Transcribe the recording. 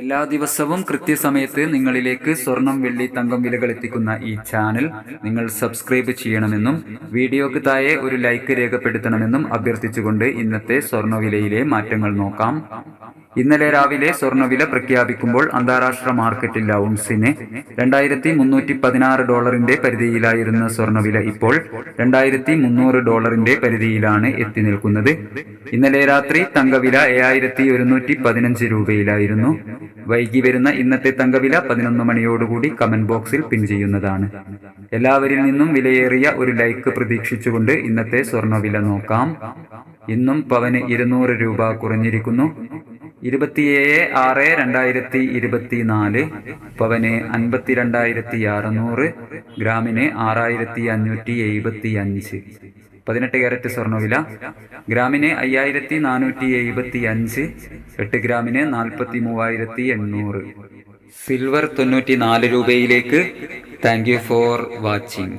എല്ലാ ദിവസവും കൃത്യസമയത്ത് നിങ്ങളിലേക്ക് സ്വർണം വെള്ളി തങ്കം വിലകൾ എത്തിക്കുന്ന ഈ ചാനൽ നിങ്ങൾ സബ്സ്ക്രൈബ് ചെയ്യണമെന്നും വീഡിയോക്ക് താഴെ ഒരു ലൈക്ക് രേഖപ്പെടുത്തണമെന്നും അഭ്യർത്ഥിച്ചുകൊണ്ട് ഇന്നത്തെ സ്വർണവിലയിലെ മാറ്റങ്ങൾ നോക്കാം. ഇന്നലെ രാവിലെ സ്വർണവില പ്രഖ്യാപിക്കുമ്പോൾ അന്താരാഷ്ട്ര മാർക്കറ്റിൽ ഔൺസിന് രണ്ടായിരത്തി മുന്നൂറ്റി പതിനാറ് ഡോളറിന്റെ പരിധിയിലായിരുന്ന സ്വർണവില ഇപ്പോൾ രണ്ടായിരത്തി മുന്നൂറ് ഡോളറിന്റെ പരിധിയിലാണ് എത്തി നിൽക്കുന്നത്. ഇന്നലെ രാത്രി തങ്കവില ഏഴായിരത്തി ഒരുന്നൂറ്റി പതിനഞ്ച് രൂപയിലായിരുന്നു. വൈകി വരുന്ന ഇന്നത്തെ തങ്കവില പതിനൊന്ന് മണിയോടുകൂടി കമന്റ് ബോക്സിൽ പിൻ ചെയ്യുന്നതാണ്. എല്ലാവരിൽ നിന്നും വിലയേറിയ ഒരു ലൈക്ക് പ്രതീക്ഷിച്ചുകൊണ്ട് ഇന്നത്തെ സ്വർണവില നോക്കാം. ഇന്നും പവന് ഇരുന്നൂറ് രൂപ കുറഞ്ഞിരിക്കുന്നു. ഇരുപത്തിയേഴ് ആറ് രണ്ടായിരത്തി ഇരുപത്തിനാല് പവന് അൻപത്തിരണ്ടായിരത്തി അറുന്നൂറ് ഗ്രാമിന് ആറായിരത്തി അഞ്ഞൂറ്റി എഴുപത്തി അഞ്ച് പതിനെട്ട് ക്യാരറ്റ് സ്വർണവില ഗ്രാമിന് അയ്യായിരത്തി നാനൂറ്റി എഴുപത്തി അഞ്ച് എട്ട് ഗ്രാമിന് നാൽപ്പത്തി മൂവായിരത്തി എണ്ണൂറ് സിൽവർ തൊണ്ണൂറ്റി നാല് രൂപയിലേക്ക്. Thank you for watching